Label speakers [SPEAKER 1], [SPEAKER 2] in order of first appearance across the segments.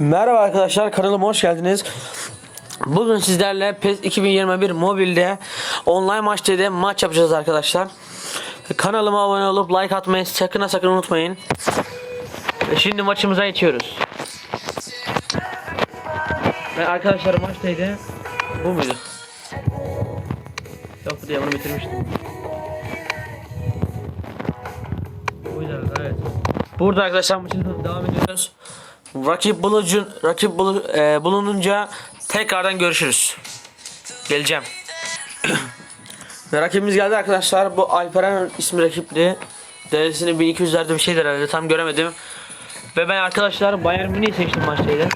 [SPEAKER 1] Merhaba arkadaşlar kanalıma hoş geldiniz. Bugün sizlerle PES 2021 mobilde online maçta maç yapacağız arkadaşlar. Kanalıma abone olup like atmayı sakın sakın unutmayın. Şimdi maçımıza geçiyoruz. Ve arkadaşlar maçtaydı. Bu muydu? Yok bu diye bunu bitirmiştim. Buydu evet. Burada arkadaşlar maçın devam ediyoruz. Rakip bulucu, rakip bulu, e, bulununca tekrardan görüşürüz. Geleceğim. Ve rakibimiz geldi arkadaşlar. Bu Alperen ismi rakipli. Derecesini 1200'lerde bir şeyler herhalde tam göremedim. Ve ben arkadaşlar Bayern Münih'i seçtim maçtaydı.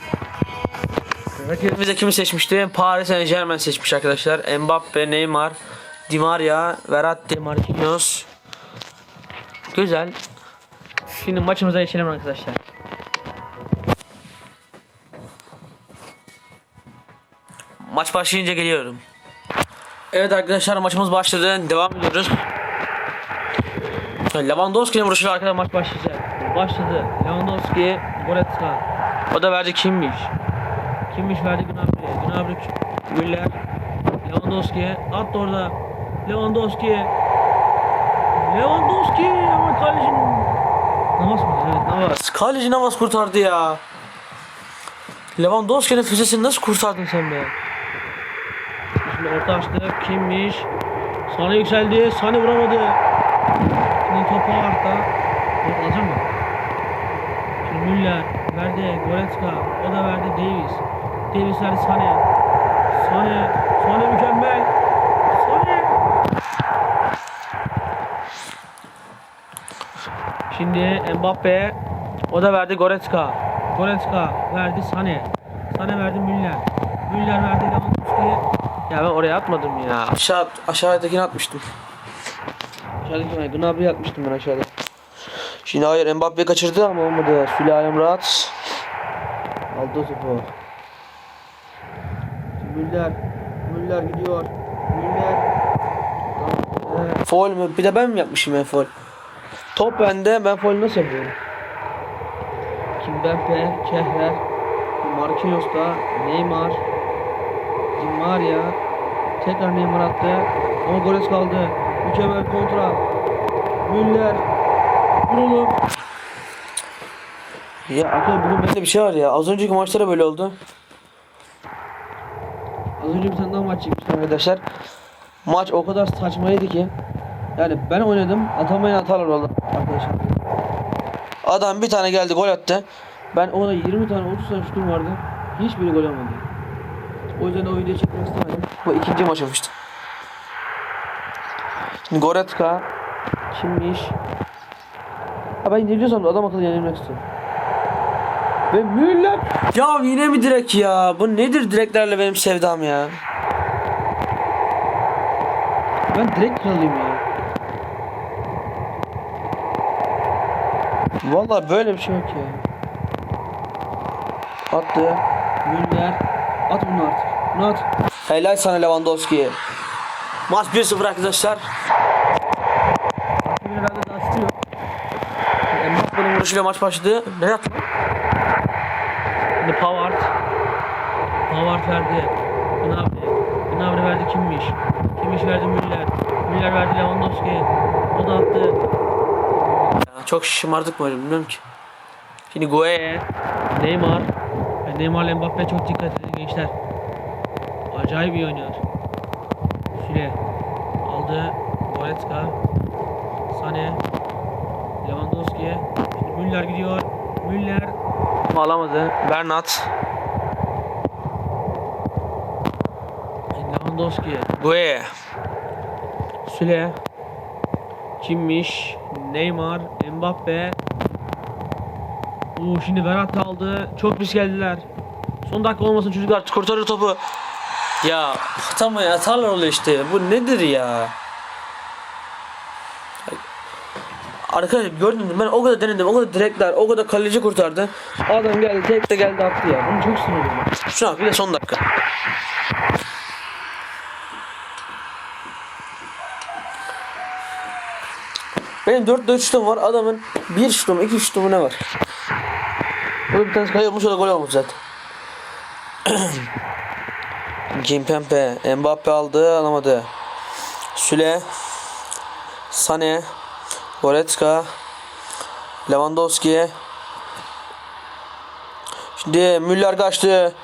[SPEAKER 1] Rakibimiz de kimi seçmişti? Paris Saint Germain seçmiş arkadaşlar. Mbappe, Neymar, Di Maria, Verratti, Marquinhos. Güzel. Şimdi maçımıza geçelim arkadaşlar. Maç başlayınca geliyorum. Evet arkadaşlar maçımız başladı. Devam ediyoruz. Lewandowski'nin vuruşuyla arkadaşlar maç başlayacak. Başladı. Lewandowski, Goretzka. O da verdi kimmiş? Kimmiş verdi Gnabry. Gnabry, Müller. Lewandowski. Attı orada. Lewandowski. Lewandowski ama kaleci Navas mı? Evet Navas. Kaleci Navas kurtardı ya. Lewandowski'nin füzesini nasıl kurtardın sen be? Şimdi orta açtı. Kimmiş? Sana yükseldi. Sani vuramadı. Şimdi topu artta. Top alacak mı? Şimdi Müller verdi. Goretzka. O da verdi. Davis. Davis verdi Sane. Sane. Sane mükemmel. Sane. Şimdi Mbappe. O da verdi Goretzka. Goretzka verdi Sane. Sane verdi Müller. Müller verdi Lewandowski'ye. Ya ben oraya atmadım ya. Aşağı aşağıdakini atmıştım. Aşağıdaki ben Gnabry'i atmıştım ben aşağıda. Şimdi hayır Mbappe kaçırdı ama olmadı. Sülalem rahat. Aldı topu. Müller. Müller gidiyor. Müller. Foul mü? Bir de ben mi yapmışım ya foul? Top bende. Ben foul nasıl yapıyorum? Kimpembe, Kehrer, Marquinhos da, Neymar, Di Maria, tekrar Neymar attı ama Gores kaldı. Mükemmel kontra. Müller, Bruno. Ya arkadaşlar bugün bende bir şey var ya. Az önceki maçlara böyle oldu. Az önce bir tane daha maç çekmiştim arkadaşlar. Maç o kadar saçmaydı ki. Yani ben oynadım. Atamayan hatalar oldu arkadaşlar. Adam bir tane geldi gol attı. Ben ona 20 tane 30 tane şutum vardı. Hiçbiri gol olmadı. O yüzden o videoyu çekmek istemedim. Bu ikinci maç olmuştu. Şimdi Goretzka kimmiş? Ha ben yeniliyorsam da adam akıllı yenilmek istiyorum. Ve Müller. Ya yine mi direk ya? Bu nedir direklerle benim sevdam ya? Ben direkt kralıyım ya. Vallahi böyle bir şey yok ya. Attı. Müller. At bunu artık. Bunu at. Helal sana Lewandowski. Maç 1-0 arkadaşlar. Hakemin herhalde daha tutuyor. Mbappe'nin vuruşuyla maç başladı. Ne yaptı? Şimdi Pavard. Pavard verdi. Gnabry. Gnabry verdi kimmiş? Kimmiş verdi Müller. Müller verdi Lewandowski. O da attı. Ya çok şımardık mı öyle bilmiyorum ki. Şimdi Gueye, Neymar. Ve Neymar'la Mbappe çok dikkat edin gençler. Acayip iyi oynuyor. Süle aldı. Goretzka. Sane. Lewandowski. Şimdi Müller gidiyor. Müller. Alamadı. Bernat. Lewandowski. Gueye. Süle. Kimmiş? Neymar, Mbappe. Oo şimdi Berat aldı. Çok pis geldiler. Son dakika olmasın çocuklar kurtarır topu. Ya tam atarlar oluyor işte. Bu nedir ya? Arkadaşlar gördünüz mü? Ben o kadar denedim. O kadar direkler, o kadar kaleci kurtardı. Adam geldi, tek de geldi attı ya. Bunu çok sinirliyim. Şuna bak bir de son dakika. Benim 4 4 şutum var. Adamın 1 şutum, 2 şutumu ne var? Burada bir tanesi kale olmuş o da gol olmuş zaten. Kimpembe Mbappe aldı alamadı. Süle Sane Goretzka Lewandowski Şimdi Müller kaçtı.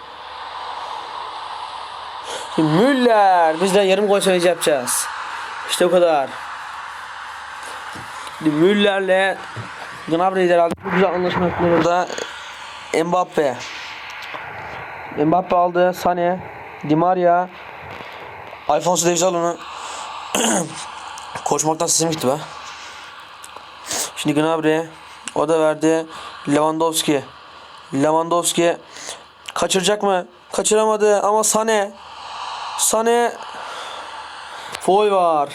[SPEAKER 1] Şimdi Müller biz de yarım gol sayıcı yapacağız. İşte bu kadar. Şimdi Müller'le Gnabry'ler aldı. Bu güzel anlaşma yaptılar orada. Mbappe. Mbappe aldı. Sane. Di Maria. Alfonso Davies al onu. Koşmaktan sesim gitti be. Şimdi Gnabry. O da verdi. Lewandowski. Lewandowski. Kaçıracak mı? Kaçıramadı ama Sane. Sane. Foul var.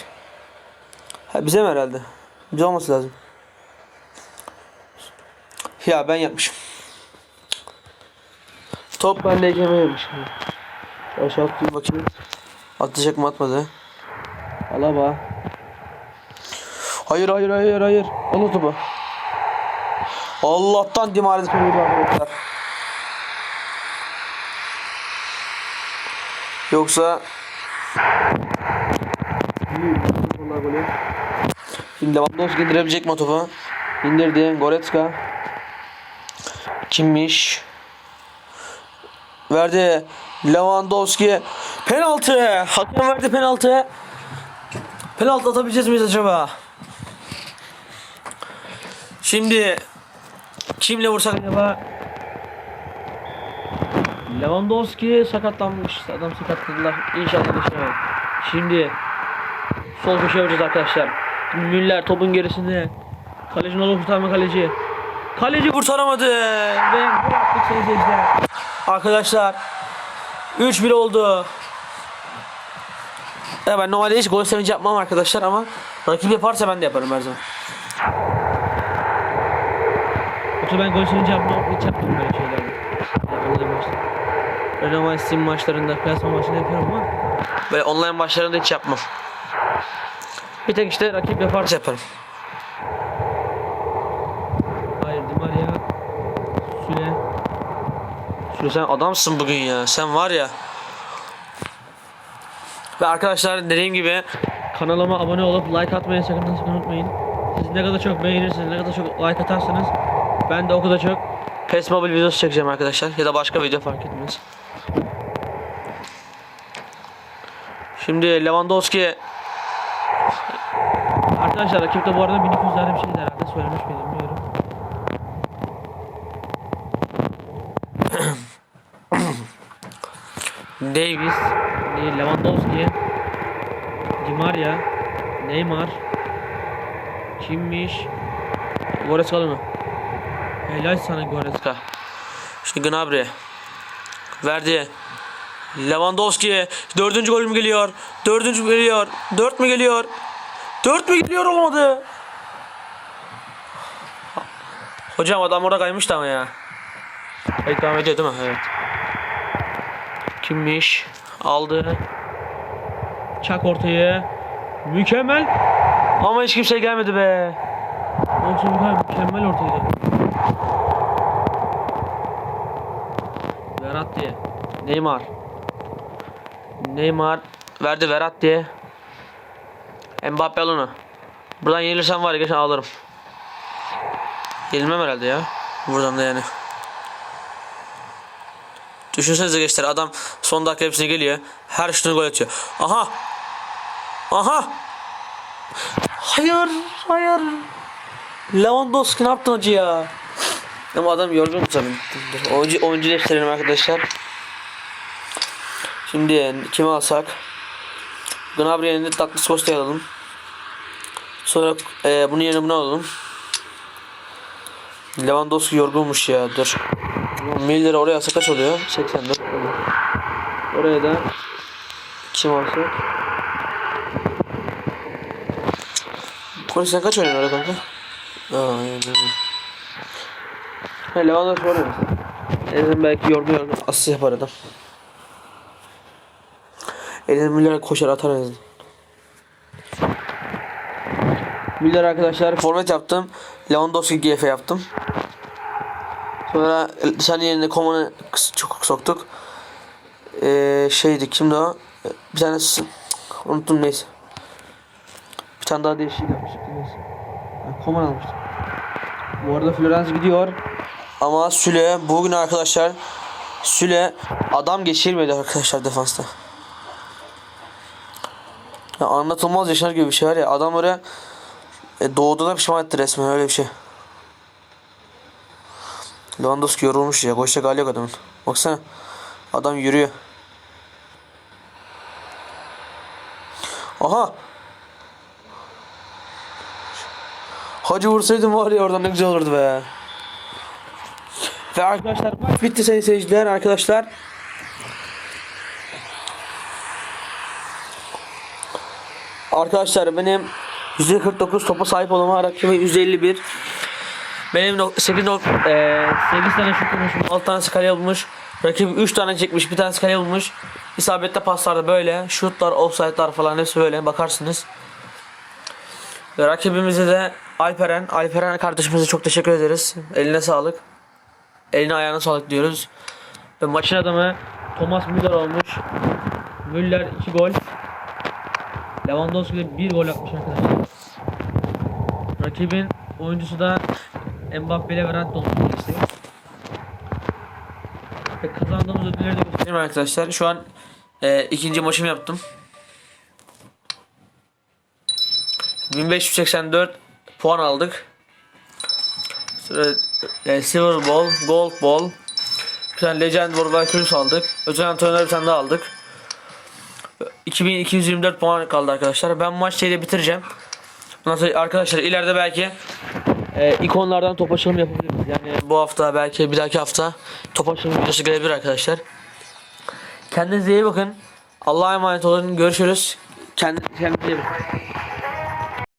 [SPEAKER 1] Ha, bize mi herhalde? Bize olması lazım. Ya ben yapmışım. Top bendeyken ben yapmışım. Aşağı atayım bakayım. Atacak mı atmadı. Alaba. Hayır hayır hayır hayır. Al o topu. Allah'tan Dimaris koyuyordu arkadaşlar. Yoksa. Şimdi Lewandowski indirebilecek mi topu? İndirdi. Goretzka. Kimmiş? Verdi. Lewandowski. Penaltı. Hakem verdi penaltı. Penaltı atabileceğiz miyiz acaba? Şimdi kimle vursak acaba? Lewandowski sakatlanmış. Adam sakatladılar. İnşallah geçemez. Şimdi sol köşeye vuracağız arkadaşlar. Müller topun gerisinde. Kaleci onu kurtarma kaleci. Kaleci kurtaramadı. Ve gol attık seyirciler. Arkadaşlar 3-1 oldu. Ya ben normalde hiç gol sevinci yapmam arkadaşlar ama rakip yaparsa ben de yaparım her zaman. Yoksa ben gol sevinci yapmam hiç yapmam böyle şeylerde. Ya öyle maçta. Öyle maçlarında, kıyasma maçında yapıyorum ama böyle online maçlarında hiç yapmam. Bir tek işte rakip yaparsa yaparım. Hayır Di Maria. Süle. Süle sen adamsın bugün ya. Sen var ya. Ve arkadaşlar dediğim gibi kanalıma abone olup like atmayı sakın sakın unutmayın. Siz ne kadar çok beğenirsiniz, ne kadar çok like atarsanız ben de o kadar çok PES Mobile videosu çekeceğim arkadaşlar. Ya da başka video fark etmez. Şimdi Lewandowski Arkadaşlar rakipte bu arada 1200'lerde bir şeydi herhalde söylemiş miydim bilmiyorum. Davis, Lewandowski, Di Maria, Neymar, kimmiş? Goretzka mı? Helal sana Goretzka. Şimdi Gnabry. Verdi. Lewandowski. Dördüncü golüm geliyor. Dördüncü geliyor. Dört mü geliyor? Dört mü geliyor olmadı? Hocam adam orada kaymıştı ama ya. Kayıt devam ediyor değil mi? Evet. Kimmiş? Aldı. Çak ortaya. Mükemmel. Ama hiç kimse gelmedi be. Olsun mükemmel, ortaydı. Verratti. Neymar. Neymar verdi Verratti. Mbappe al onu. Buradan yenilirsem var ya geçen alırım. Yenilmem herhalde ya. Buradan da yani. Düşünsenize gençler adam son dakika hepsine geliyor. Her şutunu gol atıyor. Aha. Aha. Hayır. Hayır. Lewandowski ne yaptın hacı ya? Ama adam yorgun tabii. Oyuncu, oyuncu değiştirelim arkadaşlar. Şimdi kimi alsak? Gnabry yerine tatlı Costa'yı alalım. Sonra e, bunun yerine bunu alalım. Lewandowski yorgunmuş ya dur. Miller oraya alsa kaç oluyor? 84 oluyor. Oraya da kim alsak? Konu sen kaç oynuyorsun orada kanka? Aa, yani. Ha Lewandowski oraya mı? En azından belki yorgun yorgun asist yapar adam. Eline Müller koşar atar en. Müller arkadaşlar forvet yaptım. Lewandowski GF yaptım. Sonra sen yerine komanı çok soktuk. Ee, şeydi kimdi o? Bir tanesi unuttum neyse. Bir tane daha değişik yapmıştık. Ha, Koman almıştık. Bu arada Florence gidiyor. Ama Süle bugün arkadaşlar Süle adam geçirmedi arkadaşlar defansta. Ya anlatılmaz yaşar gibi bir şey var ya adam oraya e, doğduğuna pişman etti resmen öyle bir şey. Lewandowski yorulmuş ya. Koşacak hali yok adamın. Baksana. Adam yürüyor. Aha. Hacı vursaydım var ya oradan ne güzel olurdu be. Ve arkadaşlar maç bitti sayın seyirciler arkadaşlar. Arkadaşlar benim %49 topa sahip olma rakibi %51. Benim nok- 8 nok eee 8 tane şut bulmuşum, 6 tanesi kale bulmuş. Rakip 3 tane çekmiş, bir tanesi kale bulmuş. İsabetli paslar da böyle. Şutlar, offside'lar falan hepsi böyle bakarsınız. Ve rakibimize de Alperen, Alperen kardeşimize çok teşekkür ederiz. Eline sağlık. Eline ayağına sağlık diyoruz. Ve maçın adamı Thomas Müller olmuş. Müller 2 gol. Lewandowski de 1 gol atmış arkadaşlar. Rakibin oyuncusu da Mbappe ile Verratti ikisi. Ve kazandığımız ödülleri de göstereyim arkadaşlar. Şu an e, ikinci maçımı yaptım. 1584 puan aldık. E, Silver Ball, Gold Ball, bir tane Legend World Cruise aldık. Özel antrenör bir tane daha aldık. 2224 puan kaldı arkadaşlar. Ben maç şeyle bitireceğim. Ondan sonra arkadaşlar ileride belki e, ikonlardan top açılımı yapabiliriz. Yani bu hafta belki bir dahaki hafta top açılımı videosu gelebilir arkadaşlar. Kendinize iyi bakın. Allah'a emanet olun. Görüşürüz. Kendinize iyi bakın.